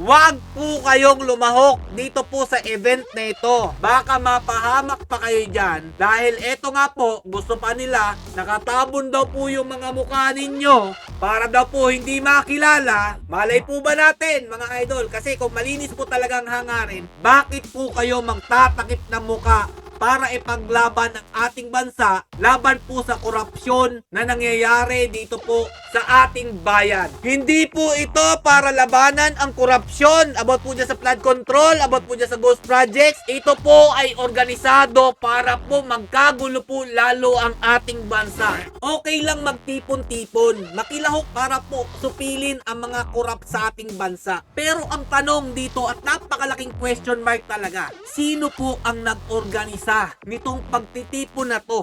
Huwag po kayong lumahok dito po sa event na ito. Baka mapahamak pa kayo dyan. Dahil eto nga po, gusto pa nila, nakatabon daw po yung mga mukha ninyo para daw po hindi makilala. Malay po ba natin mga idol? Kasi kung malinis po talagang hangarin, bakit po kayo magtatakip ng muka para ipaglaban ang ating bansa laban po sa korupsyon na nangyayari dito po sa ating bayan. Hindi po ito para labanan ang korupsyon about po dyan sa flood control, about po dyan sa ghost projects. Ito po ay organisado para po magkagulo po lalo ang ating bansa. Okay lang magtipon-tipon, makilahok para po supilin ang mga korap sa ating bansa. Pero ang tanong dito at napakalaking question mark talaga, sino po ang nag-organisa nitong pagtitipon na to?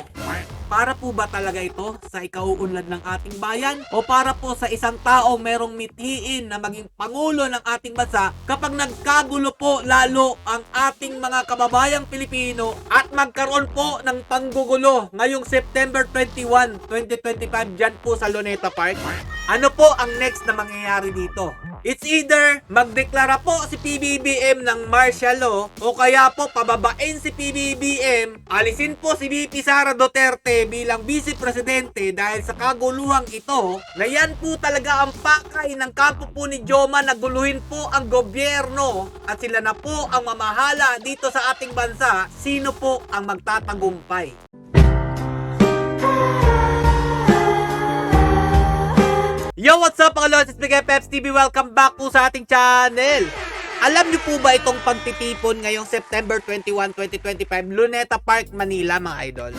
Para po ba talaga ito sa ikauunlad ng ating bayan? O para po sa isang taong merong mithiin na maging pangulo ng ating bansa kapag nagkagulo po lalo ang ating mga kababayang Pilipino at magkaroon po ng panggugulo ngayong September 21, 2025 dyan po sa Luneta Park? Ano po ang next na mangyayari dito? It's either magdeklara po si PBBM ng martial law o kaya po pababain si PBBM, alisin po si VP Sara Duterte bilang vice presidente dahil sa kaguluhang ito na yan po talaga ang pakay ng kampo po ni Joma na guluhin po ang gobyerno at sila na po ang mamahala dito sa ating bansa, sino po ang magtatagumpay? Yo, what's up mga lods? It's Bigay Peps TV. Welcome back po sa ating channel. Alam niyo po ba itong pagtitipon ngayong September 21, 2025, Luneta Park, Manila, mga idol?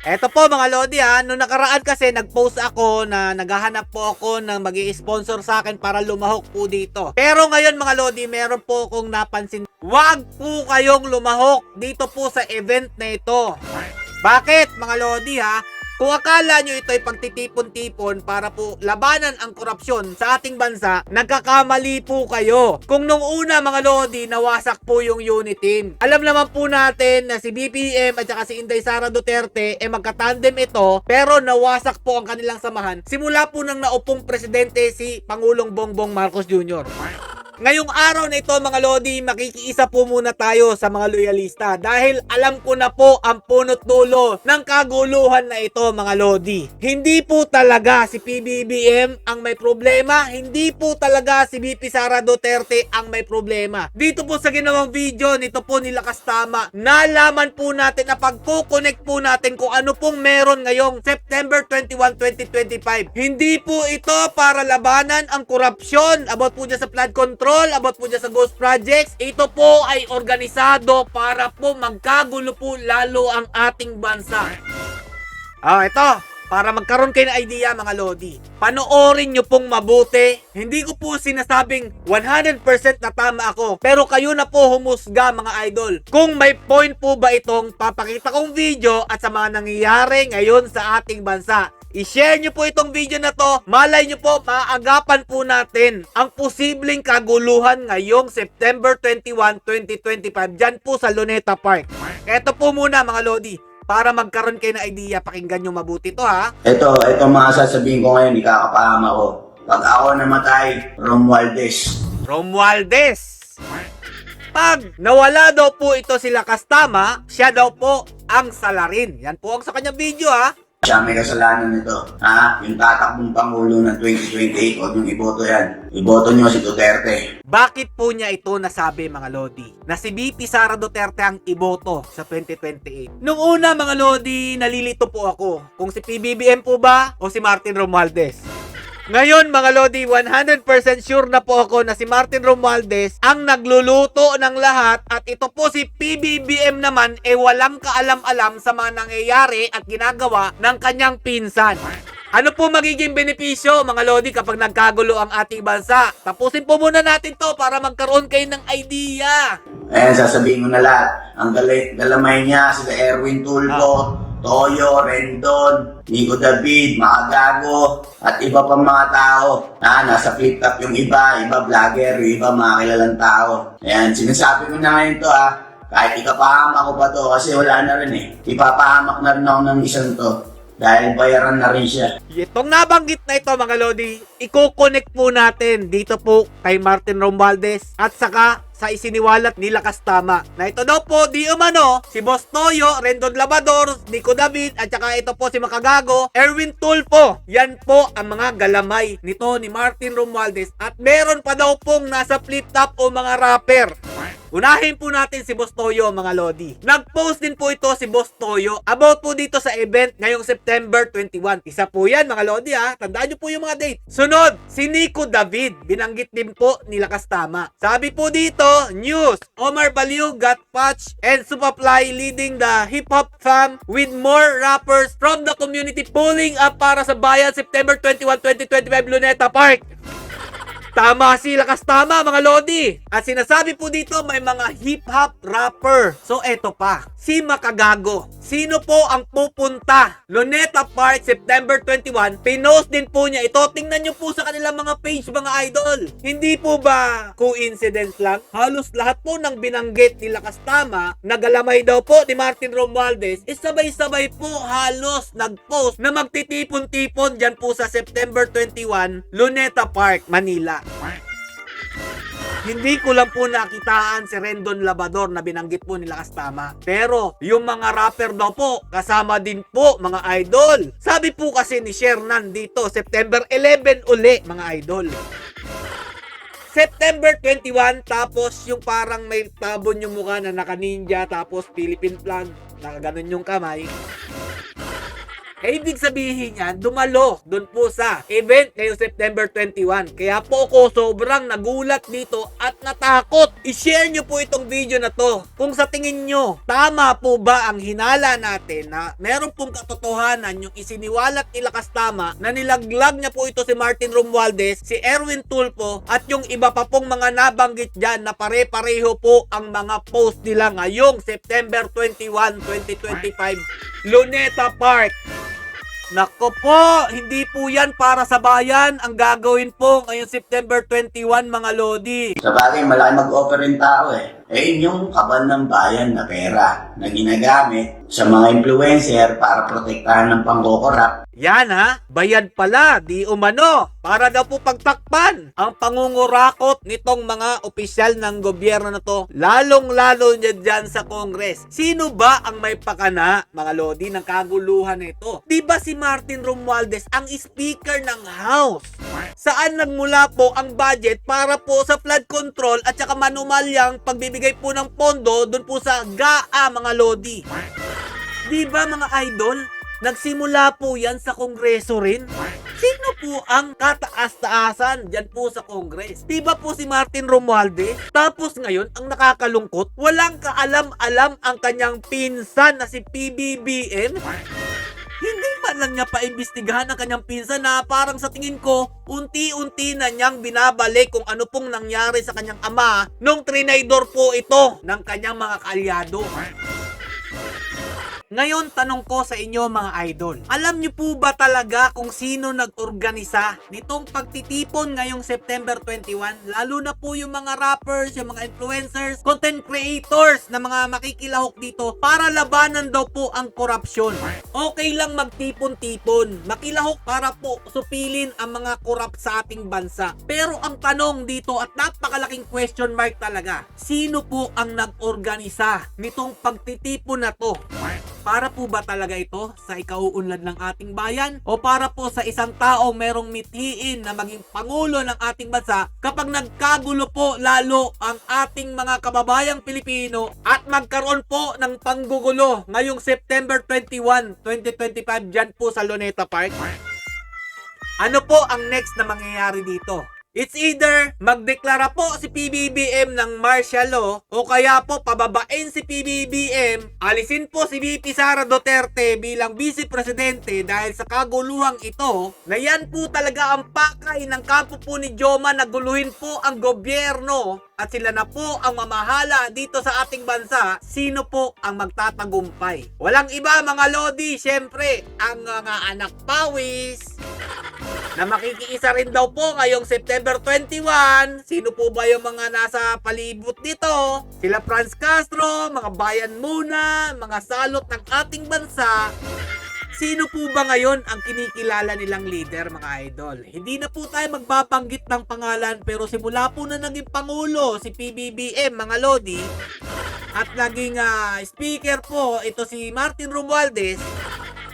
Eto po mga Lodi ha, nung nakaraan kasi nag-post ako na naghahanap po ako ng mag sponsor sa akin para lumahok po dito. Pero ngayon mga Lodi, meron po akong napansin. Huwag po kayong lumahok dito po sa event na ito. Bakit mga Lodi ha? Kung akala nyo ito ay pagtitipon-tipon para po labanan ang korupsyon sa ating bansa, nagkakamali po kayo. Kung nung una mga Lodi, nawasak po yung unit team. Alam naman po natin na si BPM at saka si Inday Sara Duterte eh magkatandem ito pero nawasak po ang kanilang samahan simula po nang naupong presidente si Pangulong Bongbong Marcos Jr. Ngayong araw na ito mga Lodi, makikiisa po muna tayo sa mga loyalista dahil alam ko na po ang punot dulo ng kaguluhan na ito mga Lodi. Hindi po talaga si PBBM ang may problema, hindi po talaga si BP Sara Duterte ang may problema. Dito po sa ginawang video nito po nila Kastama, nalaman po natin na pagkukonect po natin kung ano pong meron ngayong September 21, 2025. Hindi po ito para labanan ang korupsyon about po dyan sa flood control, about po dyan sa ghost projects. Ito po ay organisado para po magkagulo po lalo ang ating bansa. Ah, ito. Para magkaroon kayo ng idea mga Lodi. Panoorin nyo pong mabuti. Hindi ko po sinasabing 100% na tama ako. Pero kayo na po humusga mga idol. Kung may point po ba itong papakita kong video at sa mga nangyayari ngayon sa ating bansa. I-share nyo po itong video na to. Malay nyo po, maagapan po natin ang posibleng kaguluhan ngayong September 21, 2025 dyan po sa Luneta Park. Ito po muna mga Lodi para magkaroon kayo ng idea, pakinggan nyo mabuti to ha. Ito, ito mga sasabihin ko ngayon, ikakapahama ko. Pag ako namatay, Romualdez. Romualdez. Pag nawala daw po ito sila Kastama, siya daw po ang salarin. Yan po ang sa kanyang video ha. Siya may kasalanan nito. Ha? Yung tatakbong Pangulo ng 2028, huwag yung iboto yan. Iboto nyo si Duterte. Bakit po niya ito nasabi mga Lodi? Na si BP Sara Duterte ang iboto sa 2028. Nung una mga Lodi, nalilito po ako kung si PBBM po ba o si Martin Romualdez. Ngayon mga Lodi, 100% sure na po ako na si Martin Romualdez ang nagluluto ng lahat at ito po si PBBM naman eh walang kaalam-alam sa mga nangyayari at ginagawa ng kanyang pinsan. Ano po magiging benepisyo mga Lodi kapag nagkagulo ang ating bansa? Tapusin po muna natin to para magkaroon kayo ng idea. Ayan, sasabihin ko na lahat. Ang galamay niya, sila Erwin Tulfo, Toyo, Rendon, Nico David, Makagago, at iba pang mga tao. Ah, nasa flip top yung iba, iba vlogger, iba mga kilalang tao. Ayan, sinasabi ko na ngayon to ah. Kahit ikapahamak ko pa to kasi wala na rin eh. Ipapahamak na rin ako ng isang to. Dahil bayaran na rin siya. Itong nabanggit na ito mga Lodi, i-connect po natin dito po kay Martin Romualdez at saka sa isiniwalat nila Kastama. Na ito daw po, di umano, si Boss Toyo, Rendon Labador, Nico David, at saka ito po si Makagago, Erwin Tulfo. Yan po ang mga galamay nito ni Martin Romualdez. At meron pa daw pong nasa flip top o mga rapper. Unahin po natin si Boss Toyo mga Lodi. Nag-post din po ito si Boss Toyo about po dito sa event ngayong September 21. Isa po yan mga Lodi ha. Tandaan nyo po yung mga date. Sunod, si Nico David. Binanggit din po ni Lakas Tama. Sabi po dito, news. Omar Baliw got patch and Supaply leading the hip-hop fam with more rappers from the community pulling up para sa bayan September 21, 2025 Luneta Park. Tama si Lakas Tama mga Lodi. At sinasabi po dito may mga hip-hop rapper. So eto pa, si Makagago. Sino po ang pupunta? Luneta Park, September 21. Pinost din po niya ito. Tingnan nyo po sa kanilang mga page mga idol. Hindi po ba coincidence lang? Halos lahat po ng binanggit ni Lakas Tama, nagalamay daw po ni Martin Romualdez, is sabay-sabay po halos nag-post na magtitipon-tipon dyan po sa September 21, Luneta Park, Manila. Hindi ko lang po nakitaan si Rendon Labador na binanggit po nila Kastama. Pero yung mga rapper daw po, kasama din po mga idol. Sabi po kasi ni Shernan dito, September 11 uli mga idol. September 21 tapos yung parang may tabon yung mukha na naka ninja tapos Philippine flag nakaganon yung kamay eh, ibig sabihin yan, dumalo doon po sa event ngayong September 21. Kaya po ako sobrang nagulat dito at natakot. I-share nyo po itong video na to. Kung sa tingin nyo, tama po ba ang hinala natin na meron pong katotohanan yung isiniwalat nila Kastama na nilaglag niya po ito si Martin Romualdez, si Erwin Tulfo at yung iba pa pong mga nabanggit dyan na pare-pareho po ang mga post nila ngayong September 21, 2025 Luneta Park. Nako po, hindi po yan para sa bayan. Ang gagawin po ngayong September 21 mga Lodi. Sa bagay, malaki mag-offer yung tao eh. Eh, yun yung kaban ng bayan na pera na ginagamit sa mga influencer para protektahan ng pangkokorap. Yan ha, bayad pala, di umano. Para daw po pagtakpan ang pangungurakot nitong mga opisyal ng gobyerno na to. Lalong-lalo niya dyan sa Congress. Sino ba ang may pakana, mga Lodi, ng kaguluhan nito? Di ba si Martin Romualdez ang speaker ng House? Saan nagmula po ang budget para po sa flood control at saka manumalyang pagbibigay po ng pondo dun po sa GAA mga Lodi? Di ba mga idol? Nagsimula po yan sa kongreso rin. Sino po ang kataas-taasan dyan po sa kongres? Di ba po si Martin Romualdez? Tapos ngayon, ang nakakalungkot, walang kaalam-alam ang kanyang pinsan na si PBBM? Lang niya paimbestigahan ang kanyang pinsan na parang sa tingin ko, unti-unti na niyang binabalik kung ano pong nangyari sa kanyang ama nung trinaydor po ito ng kanyang mga kalyado. Ngayon, tanong ko sa inyo mga idol. Alam niyo po ba talaga kung sino nag-organisa nitong pagtitipon ngayong September 21? Lalo na po yung mga rappers, yung mga influencers, content creators na mga makikilahok dito para labanan daw po ang korupsyon. Okay lang magtipon-tipon, makilahok para po supilin ang mga korap sa ating bansa. Pero ang tanong dito at napakalaking question mark talaga, sino po ang nag-organisa nitong pagtitipon na to? Para po ba talaga ito sa ikauunlad ng ating bayan? O para po sa isang taong merong mithiin na maging pangulo ng ating bansa kapag nagkagulo po lalo ang ating mga kababayang Pilipino at magkaroon po ng panggugulo ngayong September 21, 2025 dyan po sa Luneta Park? Ano po ang next na mangyayari dito? It's either magdeklara po si PBBM ng martial law o kaya po pababain si PBBM, alisin po si VP Sara Duterte bilang vice presidente dahil sa kaguluhang ito na yan po talaga ang pakay ng kampo po ni Joma na guluhin po ang gobyerno at sila na po ang mamahala dito sa ating bansa, sino po ang magtatagumpay? Walang iba mga Lodi, syempre, ang mga anak pawis, na makikiisa rin daw po ngayong September 21. Sino po ba yung mga nasa palibot dito? Sila Franz Castro, mga bayan muna, mga salot ng ating bansa. Sino po ba ngayon ang kinikilala nilang leader mga idol? Hindi na po tayo magbabanggit ng pangalan pero simula po na naging pangulo si PBBM mga lodi at naging ah, speaker po ito si Martin Romualdez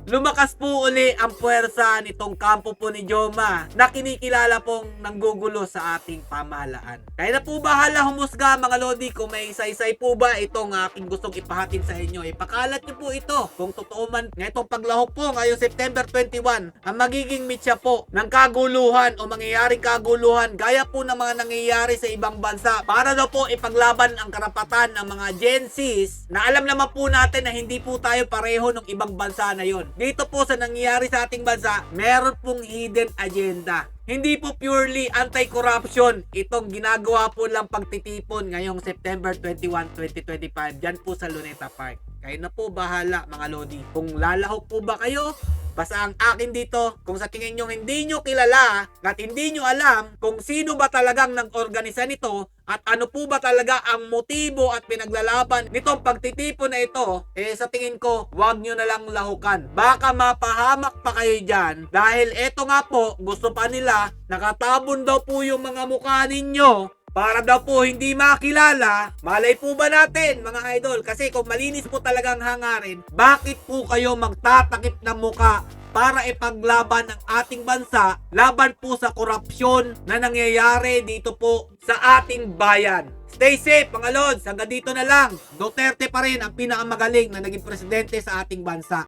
Lumakas po uli ang puwersa nitong kampo po ni Joma na kinikilala pong nanggugulo sa ating pamahalaan. Kaya na po bahala humusga mga lodi kung may isa-isay po ba itong aking gustong ipahatid sa inyo. Ipakalat niyo po ito kung totoo man nga itong paglahok po ngayong September 21 ang magiging mitya po ng kaguluhan o mangyayaring kaguluhan gaya po ng mga nangyayari sa ibang bansa para daw po ipaglaban ang karapatan ng mga Gen Zs na alam naman po natin na hindi po tayo pareho ng ibang bansa na yon. Dito po sa nangyayari sa ating bansa, meron pong hidden agenda. Hindi po purely anti-corruption itong ginagawa po lang pagtitipon ngayong September 21, 2025 dyan po sa Luneta Park. Kayo na po bahala mga lodi. Kung lalahok po ba kayo, Basta ang akin dito, kung sa tingin nyo hindi nyo kilala at hindi nyo alam kung sino ba talagang nag-organisa nito at ano po ba talaga ang motibo at pinaglalaban nitong pagtitipon na ito, eh sa tingin ko, wag nyo na lang lahukan. Baka mapahamak pa kayo dyan dahil eto nga po, gusto pa nila, nakatabon daw po yung mga mukha ninyo para daw po hindi makilala, malay po ba natin mga idol? Kasi kung malinis po talagang hangarin, bakit po kayo magtatakip ng muka para ipaglaban ang ating bansa laban po sa korupsyon na nangyayari dito po sa ating bayan. Stay safe mga lods, hanggang dito na lang. Duterte pa rin ang pinakamagaling na naging presidente sa ating bansa.